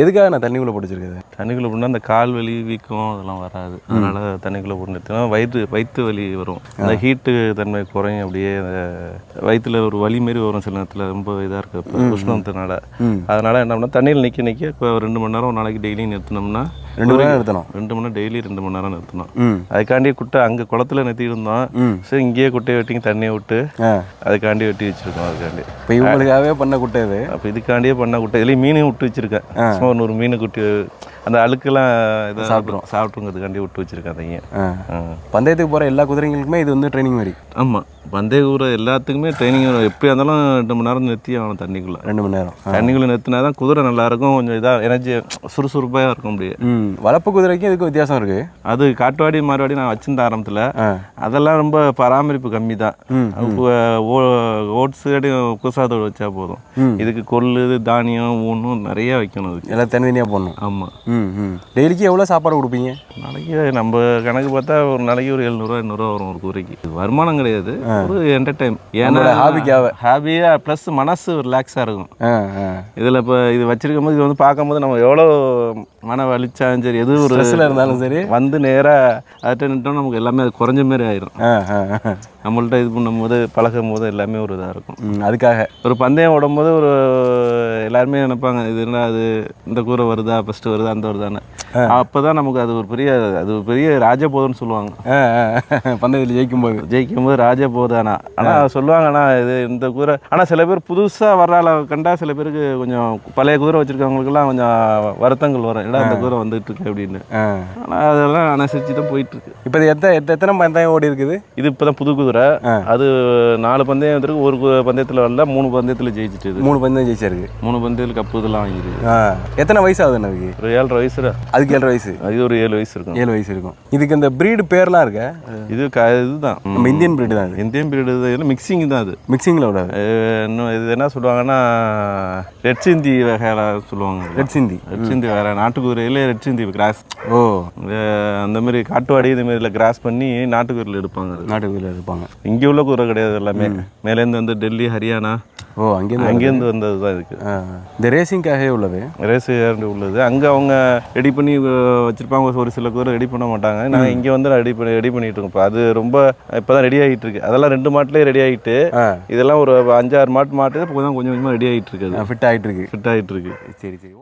எதுக்காக நான் தண்ணிக்குள்ளே பிடிச்சிருக்குது தண்ணிக்குள்ளே போனால் அந்த கால் வலி வீக்கம் அதெல்லாம் வராது. அதனால தண்ணிக்குள்ளே போட்டு நிறுத்தினா வயிற்று வயிற்று வலி வரும். அந்த ஹீட்டு தன்மை குறையும் அப்படியே அந்த வயிற்றுல ஒரு வலி மாரி வரும் சில நேரத்தில். ரொம்ப இதாக இருக்கு இப்போ உஷ்ணத்தினால. அதனால என்ன பண்ணால் தண்ணியில் நிற்க நிற்க இப்போ ரெண்டு மணி நேரம் ஒரு நாளைக்கு டெய்லி நிறுத்தினோம்னா ரெண்டு மணி நேரம் நிறுத்தணும். ரெண்டு மணி நேரம் டெய்லி ரெண்டு மணி நேரம் நிறுத்தணும். அதுக்காண்டி குட்டை அங்கே குளத்துல நிறுத்தி இருந்தோம். சரி இங்கேயே குட்டையை வெட்டிங்க தண்ணியை விட்டு அதுக்காண்டி வெட்டி வச்சிருக்கோம் அதுக்காண்டி. இப்போ இவங்களுக்காகவே பண்ண குட்டை இது. அப்போ இதுக்காண்டியே பண்ண குட்டை. இதுலேயும் மீனையும் விட்டு வச்சிருக்கேன். சும்மா ஒரு நூறு மீன் குட்டி அந்த அழுக்கெல்லாம் இதை சாப்பிட்ரும். சாப்பிட்டுங்கிறதுக்காண்டி விட்டு வச்சிருக்கேன் ஆ. பந்தயத்துக்கு போகிற எல்லா குதிரைங்களுக்குமே இது வந்து ட்ரைனிங் மாதிரி. ஆமாம் பந்தய ஊர் எல்லாத்துக்குமே ட்ரைனிங் எப்படியா இருந்தாலும் ரெண்டு மணி நேரம் நிறுத்தி ஆகணும் தண்ணிக்குள்ளே. ரெண்டு மணி நேரம். தண்ணிக்குள்ளே நிறுத்தினா தான் குதிரை நல்லா இருக்கும். கொஞ்சம் இதாக எனர்ஜி சுறுசுறுப்பாக இருக்கும் அப்படியே. ம் வளர்ப்பு குதிரைக்கும் இதுக்கு வித்தியாசம் இருக்கு. அது காட்டுவாடி மாறுவாடி நான் வச்சிருந்த ஆரம்பத்தில். அதெல்லாம் ரொம்ப பராமரிப்பு கம்மி தான். ஓட்ஸ் குசாதோடு வச்சா போதும். இதுக்கு கொள்ளு தானியம் ஊனும் நிறைய வைக்கணும் அதுக்கு எல்லாம் தனித்தனியாக போடணும். ஆமாம் டெய்லிக்கு எவ்வளோ சாப்பாடு கொடுப்பீங்க? நாளைக்கு நம்ம கணக்கு பார்த்தா ஒரு நாளைக்கு ஒரு எழுநூறுவா எண்ணூறுவா வரும் ஒரு கூரைக்கு இது வருமானம் கிடையாது. ஒரு என்டர்டைன் ஏன்னா hobbyக்காக. ஹாபியாக ப்ளஸ் மனசு ரிலாக்ஸாக இருக்கும். இதில் இப்போ இது வச்சிருக்கும் போது இது வந்து பார்க்கும்போது நம்ம எவ்வளோ மன வலிச்சாலும் சரி எது ஒரு இருந்தாலும் சரி. வந்து நேராக நின்ட்டோம் நமக்கு எல்லாமே அது குறைஞ்ச மாதிரி ஆயிரும். நம்மள்ட்ட இது பண்ணும்போது பழகும் போது எல்லாமே ஒரு இதாக இருக்கும். அதுக்காக. ஒரு பந்தயம் ஓடும்போது ஒரு எல்லாருமே நினைப்பாங்க இது என்ன அது இந்த கூரை வருதா ஃபஸ்ட்டு வருதா அந்த வருதான்னு. அப்போ தான் நமக்கு அது ஒரு பெரிய அது ஒரு பெரிய ராஜபோதம்னு சொல்லுவாங்க. பந்தயத்தில் ஜெயிக்கும்போது. ஜெயிக்கும் போது ராஜபோதானா ஆனால் சொல்லுவாங்கண்ணா இது இந்த கூரை ஆனால் சில பேர் புதுசாக வர்றால கண்டா சில பேருக்கு கொஞ்சம் பழைய குதிரை வச்சுருக்கவங்களுக்குலாம் கொஞ்சம் வருத்தங்கள் வரும். இல்லை இந்த கூரை வந்துட்டு இருக்கு அப்படின்னு. ஆனால் அதெல்லாம் அனுசரித்து தான் போயிட்டு இருக்கு இப்போ இது எத்தனை எத்த- எத்தனை பந்தயம் ஓடி இருக்குது? இது இப்போ தான் புது குதிரை. அது நாலு பந்தயம் இருக்கு ஒரு பந்தயத்தில் வரல மூணு பந்தயத்தில் ஜெயிச்சிட்டு மூணு பந்தயம் ஜெயிச்சிருக்கு. மூணு பந்தயத்தில் கப்பு இதெல்லாம் வாங்கிருக்கு எத்தனை வயசு ஆகுது அதுக்கு? ஒரு ஏழரை வயசு அதுக்கு ஏழு வயசு. அது ஒரு ஏழு வயசு இருக்கும். ஏழு வயசு இருக்கும். இதுக்கு இந்த ப்ரீடு பேர்லாம் இருக்க? இது க இதுதான். நம்ம இந்தியன் ப்ரீடு தான் இது இந்தியன் பீரியட் இது மிக்சிங் தான் அது. மிக்சிங்கில் விடாது இன்னும் இது என்ன சொல்லுவாங்கன்னா ரெட் சிந்தி வகையில சொல்லுவாங்க ரெட் சிந்தி ரெட் சிந்தி வேற நாட்டுக்குதிரையில ரெட் சிந்தி கிராஸ் ஓ. அந்த மாதிரி காட்டுவாடி இது மாதிரில கிராஸ் பண்ணி நாட்டுக்குதிரையில் எடுப்பாங்க நாட்டுக்குள்ள இருப்பாங்க இங்கே உள்ள குதிரை கிடையாது எல்லாமே. மேலேருந்து வந்து டெல்லி ஹரியானா ஓ அங்கேருந்து அங்கேருந்து வந்தது தான் இதுக்கு. ஆ. இந்த ரேசிங்காகவே உள்ளது? ரேஸ் ஏர்ண்டு உள்ளது. அங்கே அவங்க ரெடி பண்ணி வச்சிருப்பாங்க. ஒரு சில குதிரை ரெடி பண்ண மாட்டாங்க. நாங்கள் இங்கே வந்து ரெடி பண்ணி ரெடி பண்ணிட்டு இருக்கோம். இப்போ அது ரொம்ப இப்போ தான் ரெடி ஆகிட்டு இருக்கு. அதெல்லாம் ரெண்டு மாட்டிலே ரெடி ஆகிட்டு இதெல்லாம் ஒரு அஞ்சாறு மாட்டு மாட்டு இப்போ கொஞ்சம் கொஞ்சம் கொஞ்சமாக ரெடி ஆகிட்டு இருக்கு அது ஃபிட் ஆகிட்டு இருக்கு. ஃபிட் ஆகிட்டு இருக்கு. சரி சரி.